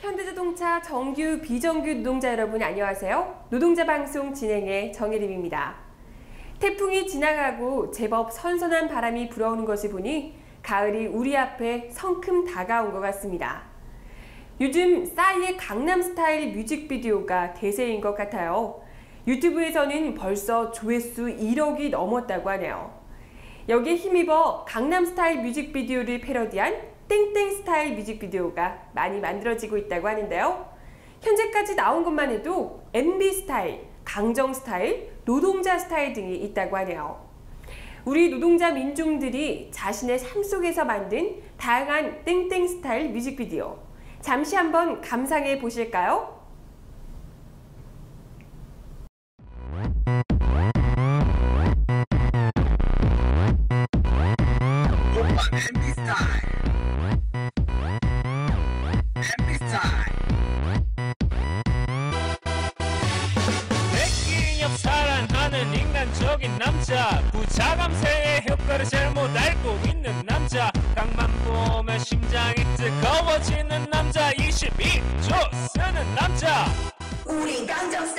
현대자동차 정규 비정규 노동자 여러분 안녕하세요. 노동자 방송 진행의 정혜림입니다. 태풍이 지나가고 제법 선선한 바람이 불어오는 것을 보니 가을이 우리 앞에 성큼 다가온 것 같습니다. 요즘 싸이의 강남 스타일 뮤직비디오가 대세인 것 같아요. 유튜브에서는 벌써 조회수 1억이 넘었다고 하네요. 여기에 힘입어 강남 스타일 뮤직비디오를 패러디한 땡땡 스타일 뮤직비디오가 많이 만들어지고 있다고 하는데요. 현재까지 나온 것만 해도 MB 스타일, 강정 스타일, 노동자 스타일 등이 있다고 하네요. 우리 노동자 민중들이 자신의 삶 속에서 만든 다양한 땡땡 스타일 뮤직비디오. 잠시 한번 감상해 보실까요? 남자 부자 감세의 효과를 잘못 알고 있는 남자 강만 보면 심장이 뜨거워지는 남자 22조 쓰는 남자. 우린 강정 스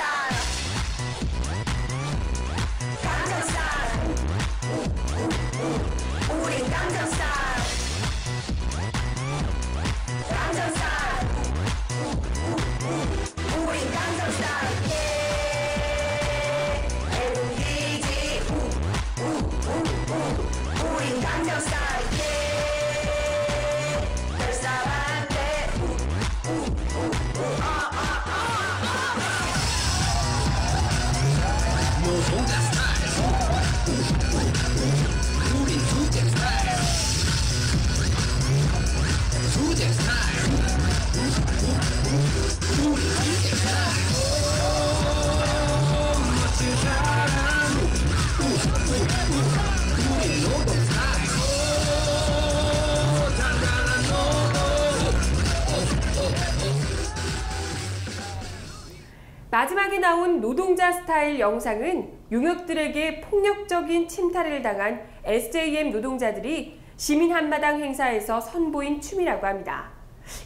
나온 노동자 스타일 영상은 용역들에게 폭력적인 침탈을 당한 SJM 노동자들이 시민 한마당 행사에서 선보인 춤이라고 합니다.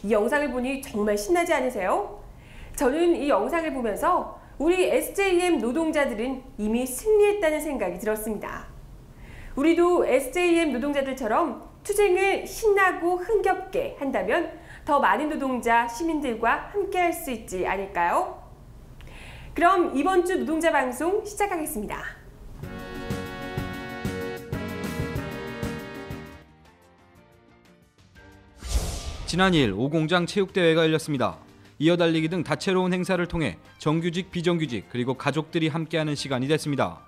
이 영상을 보니 정말 신나지 않으세요? 저는 이 영상을 보면서 우리 SJM 노동자들은 이미 승리했다는 생각이 들었습니다. 우리도 SJM 노동자들처럼 투쟁을 신나고 흥겹게 한다면 더 많은 노동자, 시민들과 함께 할 수 있지 않을까요? 그럼 이번 주 노동자 방송 시작하겠습니다. 지난 2일 오공장 체육대회가 열렸습니다. 이어 달리기 등 다채로운 행사를 통해 정규직, 비정규직 그리고 가족들이 함께하는 시간이 됐습니다.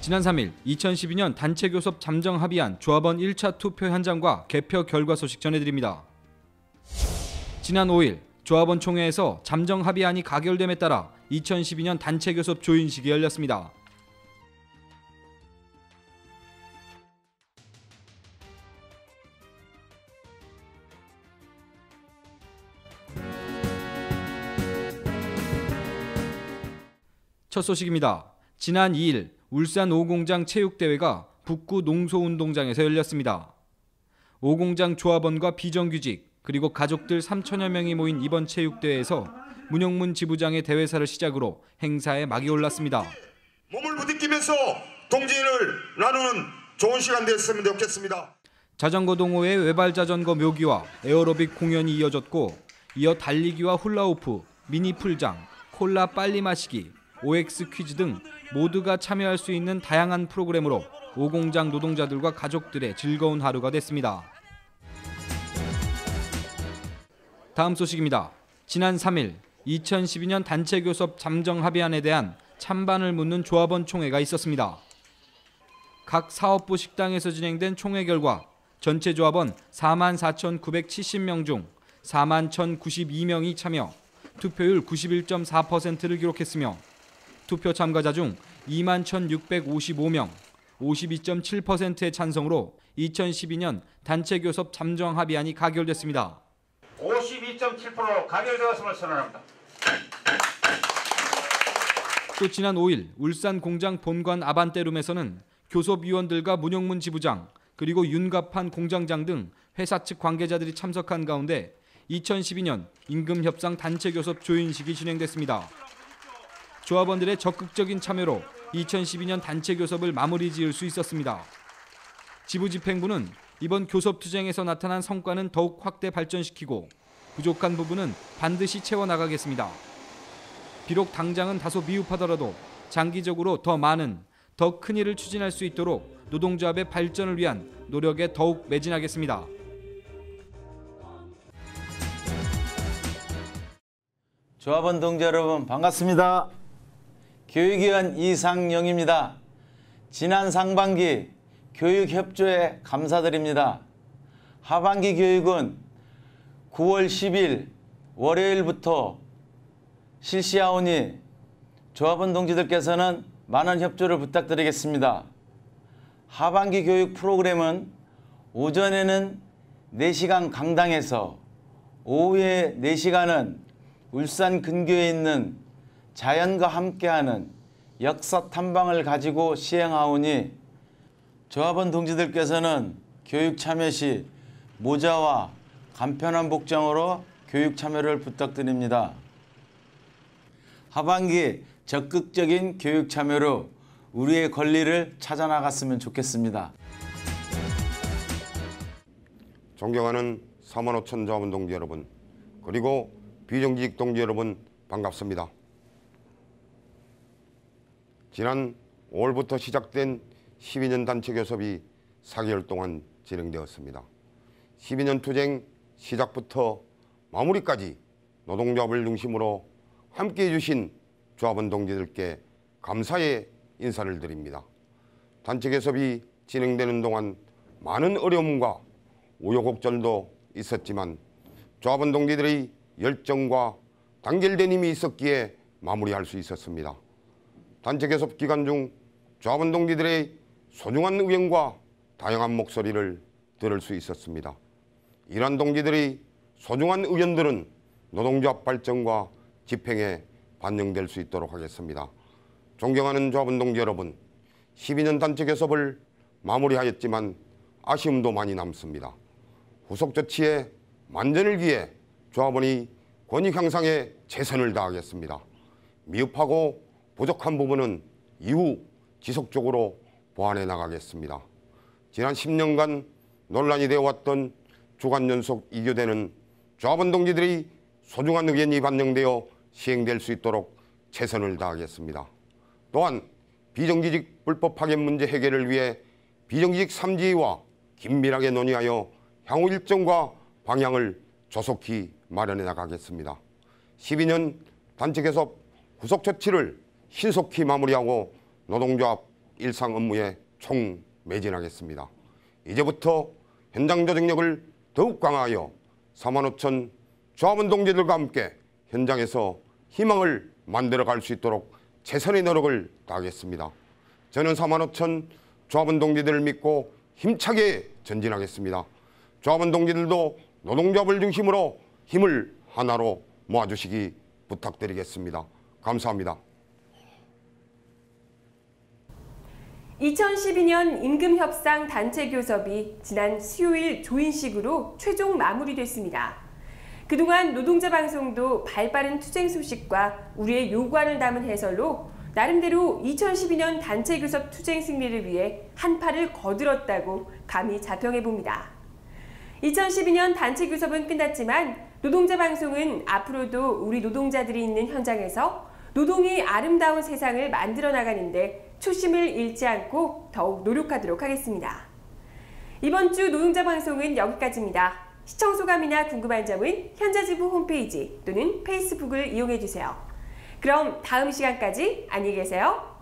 지난 3일 2012년 단체 교섭 잠정 합의안 조합원 1차 투표 현장과 개표 결과 소식 전해드립니다. 지난 5일 조합원 총회에서 잠정 합의안이 가결됨에 따라 2012년 단체 교섭 조인식이 열렸습니다. 첫 소식입니다. 지난 2일 울산 오공장 체육대회가 북구 농소운동장에서 열렸습니다. 오공장 조합원과 비정규직 그리고 가족들 3천여 명이 모인 이번 체육대회에서 문영문 지부장의 대회사를 시작으로 행사에 막이 올랐습니다. 몸을 부딪히면서 동지를 나누는 좋은 시간 됐으면 좋겠습니다. 자전거 동호회 외발 자전거 묘기와 에어로빅 공연이 이어졌고 이어 달리기와 훌라후프, 미니 풀장, 콜라 빨리 마시기, OX 퀴즈 등 모두가 참여할 수 있는 다양한 프로그램으로 오공장 노동자들과 가족들의 즐거운 하루가 됐습니다. 다음 소식입니다. 지난 3일 2012년 단체 교섭 잠정 합의안에 대한 찬반을 묻는 조합원 총회가 있었습니다. 각 사업부 식당에서 진행된 총회 결과 전체 조합원 44,970명 중 41,092명이 참여, 투표율 91.4%를 기록했으며 투표 참가자 중 21,655명, 52.7%의 찬성으로 2012년 단체 교섭 잠정 합의안이 가결됐습니다. 52.7%로 가결되었음을 선언합니다. 또 지난 5일 울산 공장 본관 아반떼룸에서는 교섭위원들과 문용문 지부장 그리고 윤갑한 공장장 등 회사 측 관계자들이 참석한 가운데 2012년 임금 협상 단체 교섭 조인식이 진행됐습니다. 조합원들의 적극적인 참여로 2012년 단체 교섭을 마무리 지을 수 있었습니다. 지부 집행부는 이번 교섭 투쟁에서 나타난 성과는 더욱 확대 발전시키고 부족한 부분은 반드시 채워 나가겠습니다. 비록 당장은 다소 미흡하더라도 장기적으로 더 많은 더 큰 일을 추진할 수 있도록 노동조합의 발전을 위한 노력에 더욱 매진하겠습니다. 조합원 동지 여러분 반갑습니다. 교육위원 이상영입니다. 지난 상반기 교육협조에 감사드립니다. 하반기 교육은 9월 10일 월요일부터 실시하오니 조합원 동지들께서는 많은 협조를 부탁드리겠습니다. 하반기 교육 프로그램은 오전에는 4시간 강당에서 오후에 4시간은 울산 근교에 있는 자연과 함께하는 역사 탐방을 가지고 시행하오니 조합원 동지들께서는 교육 참여 시 모자와 간편한 복장으로 교육 참여를 부탁드립니다. 하반기 적극적인 교육 참여로 우리의 권리를 찾아 나갔으면 좋겠습니다. 존경하는 4만 5천 자원 동지 여러분 그리고 비정규직 동지 여러분 반갑습니다. 지난 5월부터 시작된 12년 단체 교섭이 4개월 동안 진행되었습니다. 12년 투쟁 시작부터 마무리까지 노동조합을 중심으로 함께해 주신 조합원 동지들께 감사의 인사를 드립니다. 단체 교섭이 진행되는 동안 많은 어려움과 우여곡절도 있었지만 조합원 동지들의 열정과 단결된 힘이 있었기에 마무리할 수 있었습니다. 단체 교섭 기간 중 조합원 동지들의 소중한 의견과 다양한 목소리를 들을 수 있었습니다. 이러한 동지들의 소중한 의견들은 노동조합 발전과 집행에 반영될 수 있도록 하겠습니다. 존경하는 조합원 동지 여러분, 12년 단체 교섭을 마무리하였지만 아쉬움도 많이 남습니다. 후속 조치에 만전을 기해 조합원이 권익 향상에 최선을 다하겠습니다. 미흡하고 부족한 부분은 이후 지속적으로 보완해 나가겠습니다. 지난 10년간 논란이 되어 왔던 주간 연속 이교대는 조합원 동지들의 소중한 의견이 반영되어 시행될 수 있도록 최선을 다하겠습니다. 또한 비정규직 불법 파견 문제 해결을 위해 비정규직 삼지와 긴밀하게 논의하여 향후 일정과 방향을 조속히 마련해 나가겠습니다. 12년 단체 교섭 후속 조치를 신속히 마무리하고 노동조합 일상 업무에 총 매진하겠습니다. 이제부터 현장 조직력을 더욱 강화하여 4만 5천 조합원 동지들과 함께 현장에서 희망을 만들어 갈 수 있도록 최선의 노력을 다하겠습니다. 저는 4만 5천 조합원 동지들을 믿고 힘차게 전진하겠습니다. 조합원 동지들도 노동조합을 중심으로 힘을 하나로 모아주시기 부탁드리겠습니다. 감사합니다. 2012년 임금협상 단체 교섭이 지난 수요일 조인식으로 최종 마무리됐습니다. 그동안 노동자 방송도 발빠른 투쟁 소식과 우리의 요구안을 담은 해설로 나름대로 2012년 단체 교섭 투쟁 승리를 위해 한 팔을 거들었다고 감히 자평해 봅니다. 2012년 단체 교섭은 끝났지만 노동자 방송은 앞으로도 우리 노동자들이 있는 현장에서 노동이 아름다운 세상을 만들어 나가는데 초심을 잃지 않고 더욱 노력하도록 하겠습니다. 이번 주 노동자 방송은 여기까지입니다. 시청 소감이나 궁금한 점은 현자지부 홈페이지 또는 페이스북을 이용해 주세요. 그럼 다음 시간까지 안녕히 계세요.